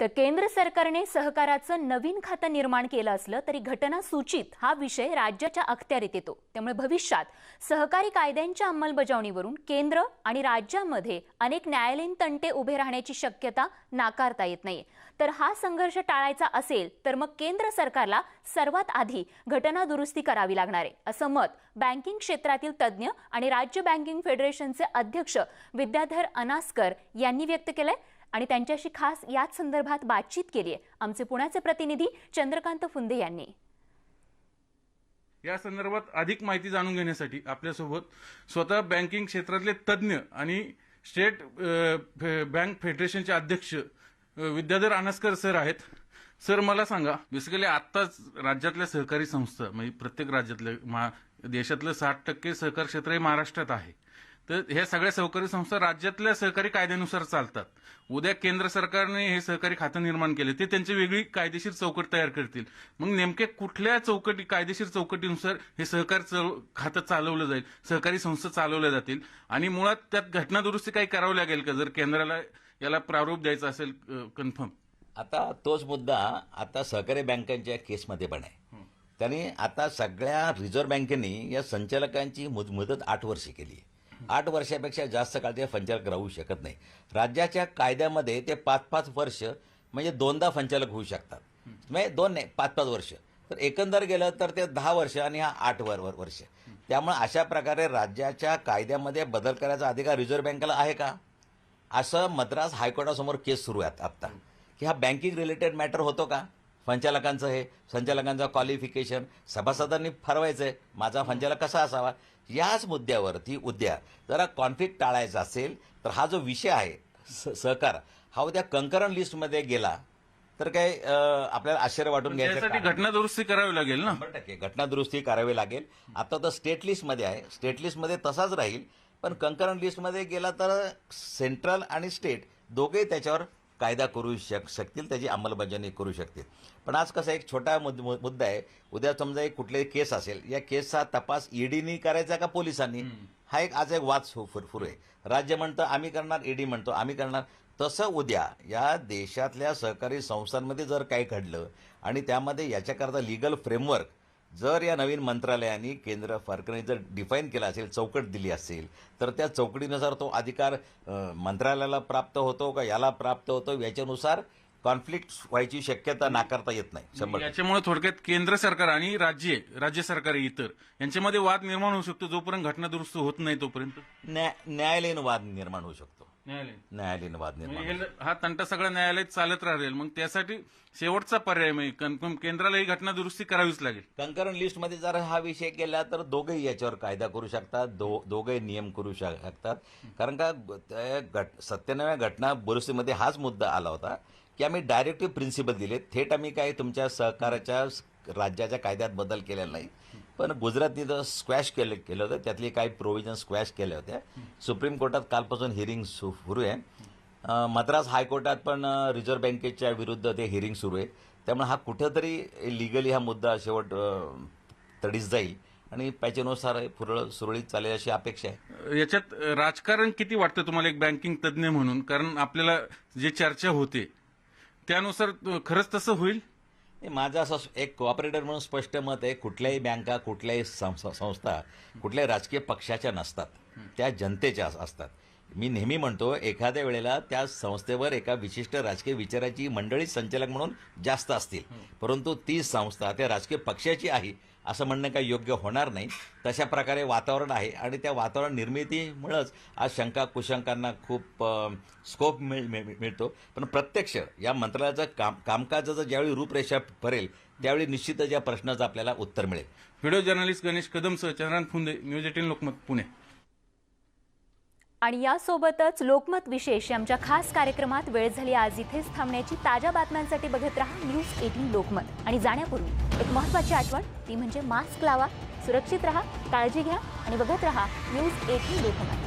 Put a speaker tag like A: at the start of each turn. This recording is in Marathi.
A: तर केंद्र सरकारने सहकाराचं नवीन खातं निर्माण केलं असलं तरी घटना सूचित हा विषय राज्याच्या अखत्यारीत येतो. त्यामुळे भविष्यात सहकारी कायद्यांच्या अंमलबजावणीवरून केंद्र आणि राज्यामध्ये अनेक न्यायालयीन तंटे उभे राहण्याची शक्यता नाकारता येत नाही तर हा संघर्ष टाळायचा असेल तर मग केंद्र सरकारला सर्वात आधी घटना दुरुस्ती करावी लागणार आहे असं मत बँकिंग क्षेत्रातील तज्ज्ञ आणि राज्य बँकिंग फेडरेशनचे अध्यक्ष विद्याधर अनास्कर यांनी व्यक्त केलंय. आणि त्यांच्याशी खास याच संदर्भात बातचीत केली आहे. आमचे पुण्याचे प्रतिनिधी चंद्रकांत फुंदे यांनी.
B: या संदर्भात अधिक माहिती जाणून घेण्यासाठी आपल्यासोबत स्वतः बँकिंग क्षेत्रातले तज्ज्ञ आणि स्टेट बँक फेडरेशनचे अध्यक्ष विद्याधर अनास्कर सर आहेत. सर मला सांगा बेसिकली आत्ताच राज्यातल्या सहकारी संस्था म्हणजे प्रत्येक राज्यातल्या देशातलं साठ टक्के सहकार क्षेत्र हे महाराष्ट्रात आहे. तर ह्या सगळ्या सहकारी संस्था राज्यातल्या सहकारी कायद्यानुसार चालतात. उद्या केंद्र सरकारने हे सहकारी खातं निर्माण केले ते त्यांची वेगळी कायदेशीर चौकट तयार करतील. मग नेमके कुठल्या चौकटी कायदेशीर चौकटीनुसार हे सहकार खातं चालवलं जाईल सहकारी संस्था चालवल्या जातील? आणि मुळात त्यात घटना दुरुस्ती काही करावं लागेल का? जर केंद्राला याला प्रारूप द्यायचं असेल कन्फर्म.
C: आता तोच मुद्दा आता सहकारी बँकांच्या केसमध्ये पण आहे. त्यांनी आता सगळ्या रिझर्व्ह बँकेने या संचालकांची मुद- मुदत आठ वर्षे केली आहे. आठ वर्षापेक्षा जास्त काळ ते संचालक राहू शकत नाही. राज्याच्या कायद्यामध्ये ते पाच पाच वर्ष म्हणजे दोनदा संचालक होऊ शकतात. म्हणजे दोन नाही पाच पाच वर्ष. तर एकंदर गेलं तर ते दहा वर्ष आणि हा आठ वर वर्ष. त्यामुळे अशा प्रकारे राज्याच्या कायद्यामध्ये बदल करायचा अधिकार रिझर्व्ह बँकेला आहे का? असं मद्रास हायकोर्टासमोर केस सुरू आहेत आत्ता. की हा बँकिंग रिलेटेड मॅटर होतो का? संचालकांचं हे संचालकांचं क्वालिफिकेशन सभासदांनी ठरवायचं आहे माझा संचालक कसा असावा? याच मुद्द्यावरती उद्या जरा कॉन्फ्लिक्ट टाळायचा असेल तर हा जो विषय आहे स- सहकार हा उद्या कंकरन लिस्टमध्ये गेला तर काय आपल्याला आश्चर्य वाटून घ्यायचं
B: घटना दुरुस्ती करावी लागेल ना?
C: शंभर टक्के. घटना दुरुस्ती करावी लागेल. आता तर स्टेट लिस्टमध्ये आहे. स्टेट लिस्टमध्ये तसाच राहील पण कंकरंट लिस्टमध्ये गेला तर सेंट्रल आणि स्टेट दोघे त्याच्यावर कायदा करू शक शकतील त्याची अंमलबजावणी करू शकतील. पण आज कसा एक छोटा मुद- मुद्दा आहे. उद्या समजा एक कुठले केस असेल या केसचा तपास ईडीनी करायचा का पोलिसांनी? हा एक आज एक वाद सु- फुर फुरू आहे. राज्य म्हणतं आम्ही करणार ईडी म्हणतो आम्ही करणार. तसं उद्या या देशातल्या सहकारी संस्थांमध्ये जर काही घडलं आणि त्यामध्ये याच्याकरता लिगल फ्रेमवर्क जर या नवीन मंत्रालयाने केंद्र सरकारने जर डिफाईन केला असेल चौकट दिली असेल तर त्या चौकटीनुसार तो अधिकार मंत्रालयाला प्राप्त होतो का याला प्राप्त होतो याच्यानुसार कॉन्फ्लिक्ट व्हायची शक्यता नाकारता येत नाही. शंभर.
B: याच्यामुळे थोडक्यात केंद्र सरकार आणि राज्य राज्य सरकार इतर यांच्यामध्ये वाद निर्माण होऊ शकतो जोपर्यंत घटना दुरुस्त होत नाही तोपर्यंत?
C: न्याय न्यायालयीन वाद निर्माण होऊ शकतो. न्यायालयीन. वाद निर्माण
B: म्हणजे हे- तंटा सगळा न्यायालयात चालत राहील मग त्यासाठी शेवटचा पर्याय म्हणजे कन्फर्म केंद्राला ही घटना दुरुस्ती करावीच लागेल.
C: कंकरन लिस्टमध्ये जर हा विषय केला तर दोघेही याच्यावर कायदा करू शकतात दो दोघे नियम करू शक- शकतात. कारण का घट सत्याण्णव्या घटना दुरुस्तीमध्ये हाच मुद्दा आला होता की आम्ही डायरेक्टिव्ह प्रिन्सिपल दिले थेट आम्ही काय तुमच्या सहकाराच्या राज्याच्या कायद्यात बदल केलेला नाही. पण गुजरातनी जर स्क्वॅश केलं केलं होतं त्यातली काही प्रोव्हिजन स्क्वॅश केल्या होत्या. सुप्रीम कोर्टात कालपासून हिअरिंग सुरू आहे. मद्रास हायकोर्टात पण रिझर्व्ह बँकेच्या विरुद्ध ते हिअरिंग सुरू आहे. त्यामुळे हा कुठंतरी लिगली हा मुद्दा शेवट तडीस जाईल आणि त्याच्यानुसार पुरळ सुरळीत चालेल अशी अपेक्षा आहे.
B: याच्यात राजकारण किती वाटतं तुम्हाला एक बँकिंग तज्ज्ञ म्हणून? कारण आपल्याला जे चर्चा होते त्यानुसार खरंच तसं होईल?
C: माझं असं एक कोऑपरेटर म्हणून स्पष्ट मत आहे कुठल्याही बँका कुठल्याही संस्था कुठल्याही राजकीय पक्षाच्या नसतात. त्या जनतेच्या असतात. मी नेहमी म्हणतो एखाद्या वेळेला त्या संस्थेवर एका विशिष्ट राजकीय विचाराची मंडळी संचालक म्हणून जास्त असतील. परंतु ती संस्था त्या राजकीय पक्षाची आहे असं म्हणणं काही योग्य होणार नाही. तशा प्रकारे वातावरण आहे आणि त्या वातावरण निर्मितीमुळंच आज शंका कुशंकांना खूप स्कोप मिळ मिळतो. पण प्रत्यक्ष या मंत्रालयाचं काम कामकाजाचं ज्यावेळी रूपरेषा भरेल त्यावेळी निश्चितच या प्रश्नाचं आपल्याला उत्तर मिळेल.
B: व्हिडिओ जर्नलिस्ट गणेश कदमसह चंद्रान फुंदे न्यूज एटीन लोकमत पुणे.
A: आणि यासोबतच लोकमत विशेष या आमच्या खास कार्यक्रमात वेळ झाली आज इथेच थांबण्याची ताज्या बातम्यांसाठी बघत राहा न्यूज एटीन लोकमत. आणि जाण्यापूर्वी एक महत्त्वाची आठवण ती म्हणजे मास्क लावा सुरक्षित रहा काळजी घ्या आणि बघत रहा न्यूज एटीन लोकमत.